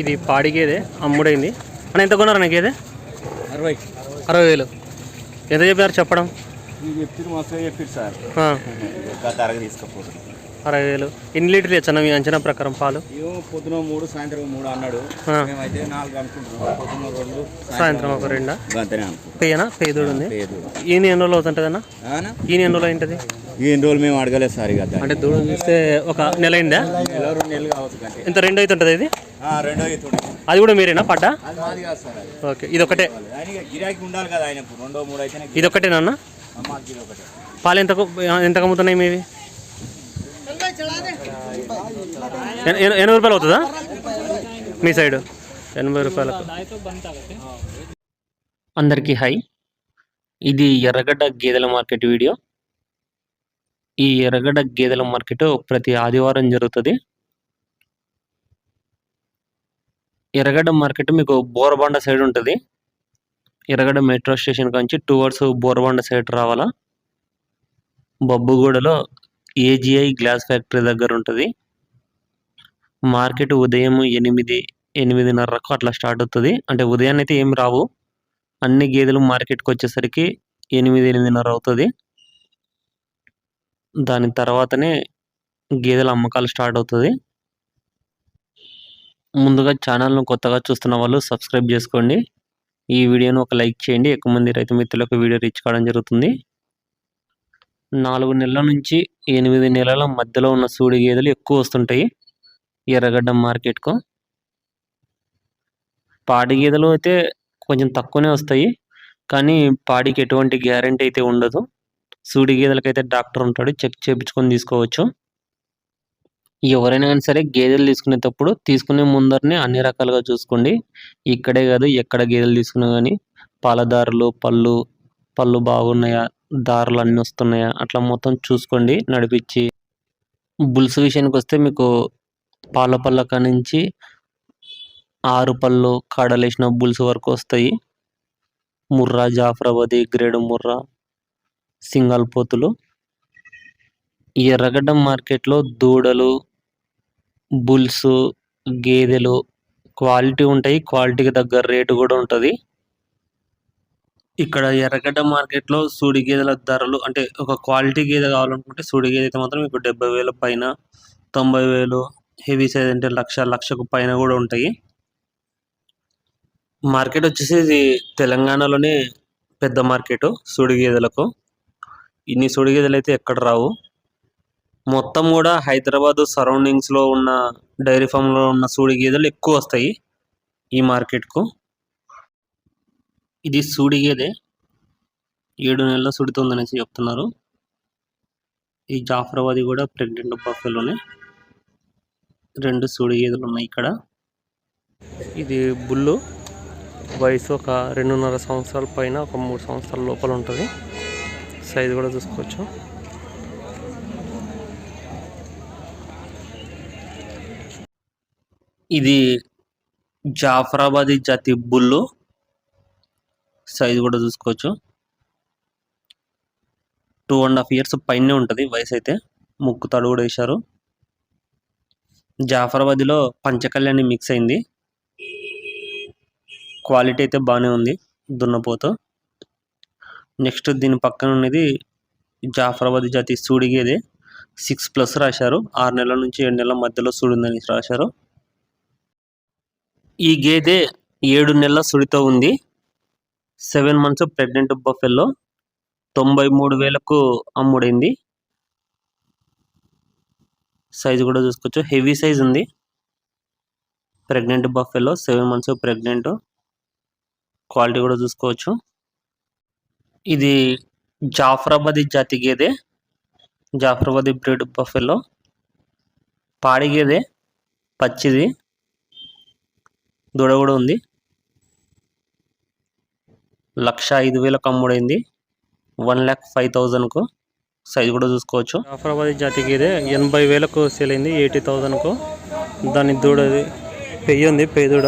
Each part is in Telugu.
ఇది పాడి గేదె అమ్ముడైంది అని ఎంత కొన్నారు నా గేదె? అరవై. అరవై వేలు. ఎంత చెప్పారు చెప్పడం? చెప్పారు సార్. అరవై వేలు. ఎన్ని లీటర్లు ఇచ్చా మీ అంచనా ప్రకారం పాలు? పొద్దున మూడు సాయంత్రం మూడు అన్నాడు. మేమైతే నాలుగు అనుకుంటున్నాం. పొద్దున రెండు సాయంత్రం ఒక రెండా? పెయ్యనా? పేదోడు ఉంది. ఈయన ఎన్ని రోజులు అవుతుంటుందన్నా అవునా? ఈయన ఎన్ని రోజులు అయింటుంది? ఈ ఎన్ని రోజులు మేము అడగలేదు సార్ ఇక. అంటే దూడ చూస్తే ఒక నెల అయిందా? నెల రెండు నెలలు కావచ్చు కంటే. ఇంత రెండు అవుతుంటుంది ఇది? ఆ, రెండో అవుతుంది అది కూడా మీరేనా పడ్డా? ఓకే ఇది ఒకటే గిరాకీ ఉండాలి కదా ఆయనకు. రెండో మూడు అయితేనే ఇది ఒకటేనా పాలు ఎంతకు ఎంతకు అమ్ముతున్నాయి మీవి? ఎనభై రూపాయలు అవుతుందా? మీ సైడ్. ఎనభై రూపాయలకు అందరికీ హాయ్ ఇది ఎర్రగడ్డ గేదెల మార్కెట్ వీడియో. ఈ ఎర్రగడ్డ గేదెల మార్కెట్ ప్రతి ఆదివారం జరుగుతుంది. ఎర్రగడ్డ మార్కెట్ మీకు బోరబండ సైడ్ ఉంటుంది. ఎర్రగడ్డ మెట్రో స్టేషన్ నుంచి టువర్డ్స్ బోరబండ సైడ్ రావాలా. బొబ్బుగూడలో ఏజిఐ గ్లాస్ ఫ్యాక్టరీ దగ్గర ఉంటుంది. మార్కెట్ ఉదయం ఎనిమిది ఎనిమిదిన్నరకు అట్లా స్టార్ట్ అవుతుంది. అంటే ఉదయాన్ని అయితే ఏం రావు. అన్ని గేదెలు మార్కెట్కి వచ్చేసరికి ఎనిమిది ఎనిమిదిన్నర అవుతుంది. దాని తర్వాతనే గేదెల అమ్మకాలు స్టార్ట్ అవుతుంది. ముందుగా ఛానల్ను కొత్తగా చూస్తున్న వాళ్ళు సబ్స్క్రైబ్ చేసుకోండి. ఈ వీడియోను ఒక లైక్ చేయండి. ఎక్కువ మంది రైతు మిత్రులకు వీడియో రీచ్ కావడం జరుగుతుంది. నాలుగు నెలల నుంచి ఎనిమిది నెలల మధ్యలో ఉన్న సూడి గేదెలు ఎక్కువ వస్తుంటాయి ఎర్రగడ్డ మార్కెట్కు. పాడి గేదెలు అయితే కొంచెం తక్కువనే వస్తాయి కానీ పాడికి ఎటువంటి గ్యారంటీ అయితే ఉండదు. సూడి గేదెలకైతే డాక్టర్ ఉంటాడు చెక్ చేయించుకొని తీసుకోవచ్చు. ఎవరైనా కానీ సరే గేదెలు తీసుకునేటప్పుడు తీసుకునే ముందరనే అన్ని రకాలుగా చూసుకోండి. ఇక్కడే కాదు ఎక్కడ గేదెలు తీసుకున్నా కానీ పాలదారులు పళ్ళు పళ్ళు బాగున్నాయా దారులు అన్నీ వస్తున్నాయా? అట్లా మొత్తం చూసుకోండి నడిపించి. బుల్స్ విషయానికి వస్తే మీకు పాల పళ్ళక నుంచి ఆరు పళ్ళు కాడలేసిన బుల్స్ వరకు వస్తాయి ముర్రా జాఫరాబాది గ్రేడ్ ముర్రా సింగల్ పోతులు ఎర్రగడ్డ మార్కెట్లో దూడలు బుల్స్ గేదెలు క్వాలిటీ ఉంటాయి. క్వాలిటీకి తగ్గ రేటు కూడా ఉంటుంది. ఇక్కడ ఎర్రగడ్డ మార్కెట్లో సూడి గేదెల ధరలు అంటే ఒక క్వాలిటీ గేదె కావాలనుకుంటే సూడి గేదె అయితే మాత్రం మీకు డెబ్బై వేల పైన తొంభై వేలు హెవీ సైజ్ అంటే లక్ష లక్షకు పైన కూడా ఉంటాయి. మార్కెట్ వచ్చేసి ఇది తెలంగాణలోనే పెద్ద మార్కెట్ సూడి గేదెలకు. ఇన్ని సూడి గేదెలు అయితే ఎక్కడ రావు. మొత్తం కూడా హైదరాబాద్ సరౌండింగ్స్లో ఉన్న డైరీ ఫామ్లో ఉన్న సూడి గేదెలు ఎక్కువ వస్తాయి ఈ మార్కెట్కు. ఇది సూడి గేదె ఏడు నెలల సుడుతుందనేసి చెప్తున్నారు. ఈ జాఫరాబాది కూడా ప్రెగ్నెంట్ బఫెలోనే రెండు సూడి గేదెలు ఉన్నాయి ఇక్కడ. ఇది బుల్లు వయసు ఒక రెండున్నర సంవత్సరాల పైన ఒక మూడు సంవత్సరాల లోపల ఉంటుంది. సైజు కూడా చూసుకోవచ్చు. ఇది జాఫరాబాదీ జాతి బుల్లు. సైజు కూడా చూసుకోవచ్చు. టూ అండ్ హాఫ్ ఇయర్స్ పైనే ఉంటుంది వయసు అయితే. ముక్కు తడు కూడా వేశారు. జాఫరాబాదీలో పంచకళ్యాణి మిక్స్ అయింది. క్వాలిటీ అయితే బాగానే ఉంది దున్నపోతు. నెక్స్ట్ దీని పక్కన ఉన్నది జాఫరాబాద్ జాతి సూడిగేది సిక్స్ ప్లస్ రాశారు ఆరు నెలల నుంచి ఏడు నెలల మధ్యలో సూడిందని రాశారు. ఈ గేదె ఏడు నెలల సుడితో ఉంది. సెవెన్ మంత్స్ ప్రెగ్నెంట్ బఫెల్లో తొంభై మూడు వేలకు అమ్ముడైంది. సైజు కూడా చూసుకోవచ్చు. హెవీ సైజ్ ఉంది. Pregnant buffalo seven months pregnant. Quality కూడా చూసుకోవచ్చు. ఇది జాఫరాబాద్ జాతి గేదె జాఫరాబాద్ బ్రీడ్ బఫెల్లో. పాడి గేదె పచ్చిది. దూడ కూడా ఉంది. లక్ష ఐదు వేలకు అమ్ముడైంది వన్ ల్యాక్ ఫైవ్ థౌజండ్కు. సైజ్ కూడా చూసుకోవచ్చు. జాఫరాబాద్ జాతి గేదె ఎనభై వేలకు సేల్ అయింది ఎయిటీ థౌజండ్కు. దాని దూడది పెయ్యి ఉంది పెయ్యి దూడ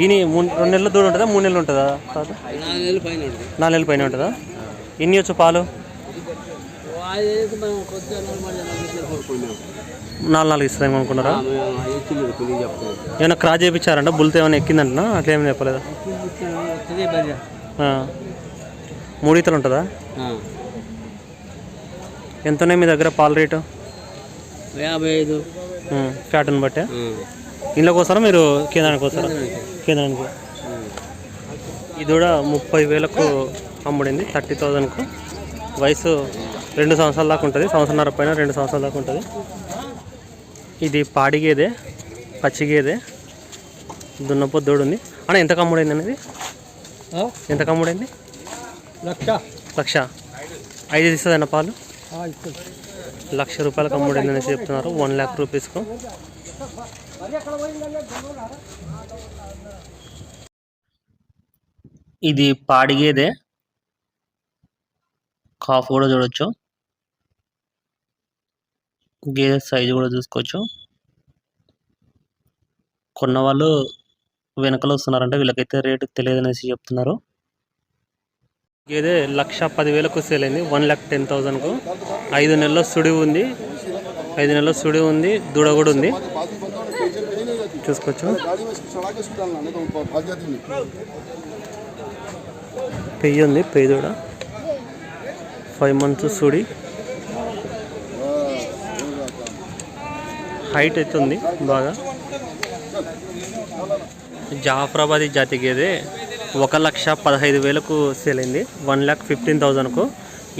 ఈయన రెండు నెలల దూడ ఉంటుందా? మూడు నెలలు ఉంటుందా? నాలుగు నెలలు పైన ఉంటుంది. నాలుగు నెలల పైన ఉంటుందా? ఎన్ని వచ్చు పాలు? నాలుగు నాలుగు ఇస్తుంది అనుకున్నారా? ఏమైనా క్రాస్ చేయించారంట బుల్తో ఏమైనా ఎక్కిందంటనా? అట్లా ఏమైనా చెప్పలేదా. మూడు ఈతలు ఉంటుందా? ఎంత ఉన్నాయి మీ దగ్గర పాల రేటు? యాభై ఐదు. ఫ్యాట్ని బట్టే? ఇంట్లోకి వస్తారా మీరు కేంద్రానికి వస్తారా? కేంద్రానికి. ఇది కూడా ముప్పై వేలకు అమ్ముడింది థర్టీ థౌజండ్కు. వయసు రెండు సంవత్సరాల దాకా ఉంటుంది సంవత్సరంన్నర పైన రెండు సంవత్సరాల దాకా ఉంటుంది. ఇది పాడి గేదె పచ్చి గేదె దున్నపోద్దుడు ఉంది అన్న ఎంత కమ్ముడైంది అనేది ఎంత కమ్ముడైంది? లక్ష. లక్ష. ఐదు ఇస్తుందన్న పాలు? లక్ష రూపాయలకు అమ్ముడైంది అనేసి చెప్తున్నారు. వన్ ల్యాక్ రూపీస్కు. ఇది పాడి గేదె కాఫ్ కూడా చూడొచ్చు. గేదె సైజు కూడా చూసుకోవచ్చు. కొన్న వాళ్ళు వెనకలు వస్తున్నారంటే వీళ్ళకైతే రేటు తెలియదు అనేసి చెప్తున్నారు. గేదె లక్ష పదివేలకు సేల్ అయింది. వన్ ల్యాక్ టెన్ థౌజండ్కు ఐదు నెలల సుడి ఉంది. ఐదు నెలల సుడి ఉంది. దూడ కూడా ఉంది. చూసుకోవచ్చు. పెయ్యి ఉంది. పెయ్యి దూడ. ఫైవ్ మంత్స్ సుడి. హైట్ అయితే ఉంది బాగా జాఫరాబాదీ జాతి గేదె ఒక లక్ష పదహైదు వేలకు సేల్ అయింది వన్ ల్యాక్ ఫిఫ్టీన్ థౌజండ్కు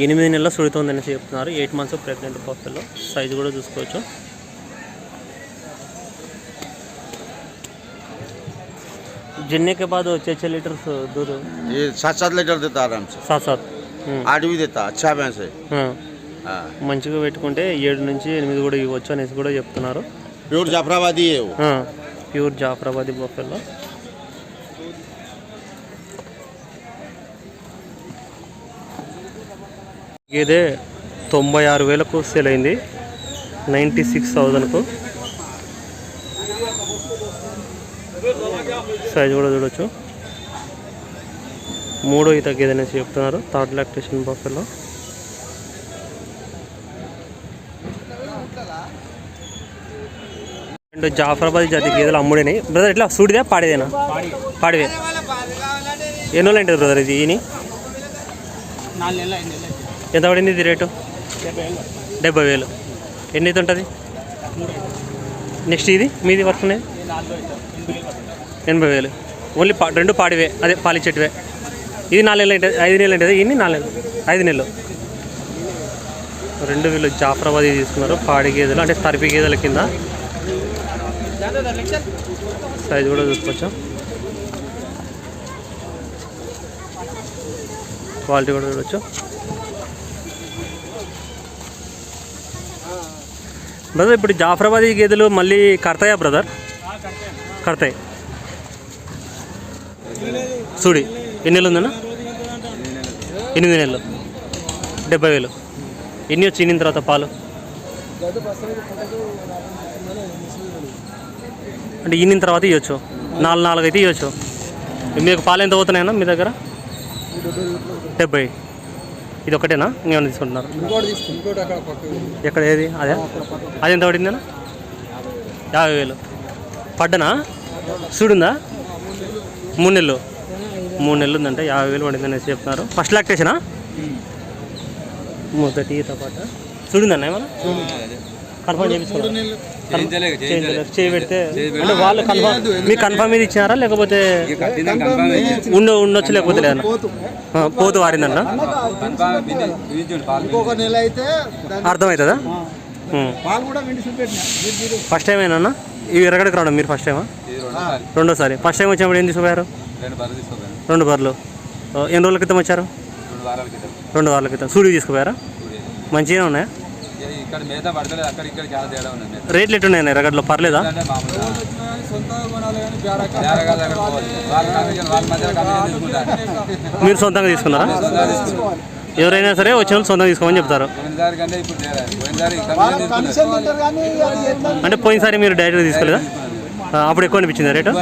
ఎనిమిది నెలల సుడుతుందని చెప్తున్నారు ఎయిట్ మంత్స్ ప్రెగ్నెంట్ పప్పుల్లో సైజు కూడా చూసుకోవచ్చు जिनने के बाद छः छः लीटर दूध ये सात सात लीटर देता आराम से सात सात हम्म, आठ भी देता अच्छा भैंस है हाँ. हाँ మంచిగా పెట్టుకుంటే ఏడు నుంచి ఎనిమిది కూడా ఇవ్వచ్చు అనేసి కూడా చెప్తున్నారు. Pure Jafarabadi pure Jafarabadi buffalo. ఇదే తొంభై ఆరు వేలకు సేల్ అయింది. Ninety six థౌజండ్కు. సైజ్ కూడా చూడొచ్చు. మూడో ఈ తగ్గేదనేసి చెప్తున్నారు థర్డ్ లాక్టేషన్ బఫెల్లో రెండు జాఫరాబాద్ జాతి గేదెలు అమ్ముడినాయి బ్రదర్ ఇట్లా సూడిదా పాడేదేనా? పాడివే. ఎన్ని రోజులు ఉంటుంది బ్రదర్ ఇది? ఈని ఎంత పడింది ఇది రేటు? డెబ్బై వేలు. ఎన్ని అయితే ఉంటుంది? నెక్స్ట్ ఇది? మీది వర్క్ అవుతారు ఎనభై వేలు పడుతుంది. ఎనభై వేలు. ఓన్లీ పా రెండు పాడివే. అదే పాలిచ్చేటివే. ఇది నాలుగు నెలలు ఉంటుంది ఐదు నెలలు ఉంటుంది ఇన్ని నాలుగు నెలలు. ఐదు నెలలు. రెండు వీళ్ళు జాఫరాబాద్ తీసుకున్నారు పాడి గేదెలు అంటే తరిపి గేదెల కింద. సైజ్ కూడా చూసుకోవచ్చు? క్వాలిటీ కూడా చూడొచ్చు. బ్రదర్ ఇప్పుడు జాఫరాబాద్ గేదెలు మళ్ళీ కడతాయా బ్రదర్ కడతాయి. చూడి ఎన్ని నెలలు ఉందన్న? ఎనిమిది నెలలు. డెబ్బై వేలు. ఎన్ని వచ్చి ఇన్నిన తర్వాత పాలు? అంటే ఇన్నిన తర్వాత ఇవ్వచ్చు నాలుగు నాలుగు అయితే ఇవ్వచ్చు మీకు పాలు ఎంత పోతున్నాయన్నా మీ దగ్గర? డెబ్బై. ఇది ఒకటేనా? ఇంకేమైనా తీసుకుంటున్నారు? ఎక్కడ ఏది? అదే? అది ఎంత పడిందన్నా? యాభై వేలు. పడ్డనా? చూడుందా మూడు నెలలు. మూడు నెలలు ఉందంటే యాభై వేలు పడింది అనేసి చెప్తున్నారు. ఫస్ట్ లాక్టేషనా? మొదటి ఈత పాట. చూడిందన్న ఏమన్నా? కన్ఫర్మ్ చేయించుకోవాలి అంటే వాళ్ళు కన్ఫర్మ్ మీకు కన్ఫర్మ్ మీద ఇచ్చినారా? లేకపోతే ఉండ ఉండొచ్చు లేకపోతే లేదన్న పోతు వారిందన్న. అర్థమవుతుందా? ఫస్ట్ టైం ఏనా ఇవి ఎరగడికి రావడం మీరు ఫస్ట్ టైమా రెండోసారి. ఫస్ట్ టైం వచ్చినప్పుడు ఏం తీసుకుపోయారు? రెండు బర్రెలు ఓ, ఎన్ని రోజుల క్రితం వచ్చారు? రెండు వారాల క్రితం. సూడి తీసుకుపోయారా? మంచిగా ఉన్నాయా? ఇక్కడ మిగతా పడతలేదు అక్కడ ఇక్కడ చాలా తేడా ఉన్నది రేట్లు ఎట్టున్నాయి ఎర్రగడ్డలో పర్లేదా? మీరు సొంతంగా తీసుకున్నారా? ఎవరైనా సరే వచ్చిన వాళ్ళు సొంతంగా తీసుకోమని చెప్తారు. అంటే పోయినసారి మీరు డైరెక్ట్గా తీసుకోలేదా అప్పుడు ఎక్కువ అనిపించింది రేటు?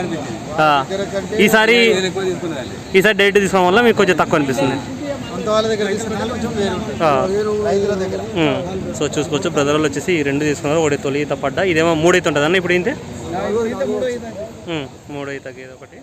ఈసారి ఈసారి డైరెక్ట్ తీసుకోవడం వల్ల మీకు కొంచెం తక్కువ అనిపిస్తుంది. సో చూసుకోవచ్చు బ్రదర్ వాళ్ళు వచ్చేసి ఈ రెండు తీసుకున్నారు. ఒకటి తొలి ఈత పడ్డ. ఇదేమో మూడు అయితే ఉంటుంది అన్న ఇప్పుడు ఈత? మూడో ఒకటి.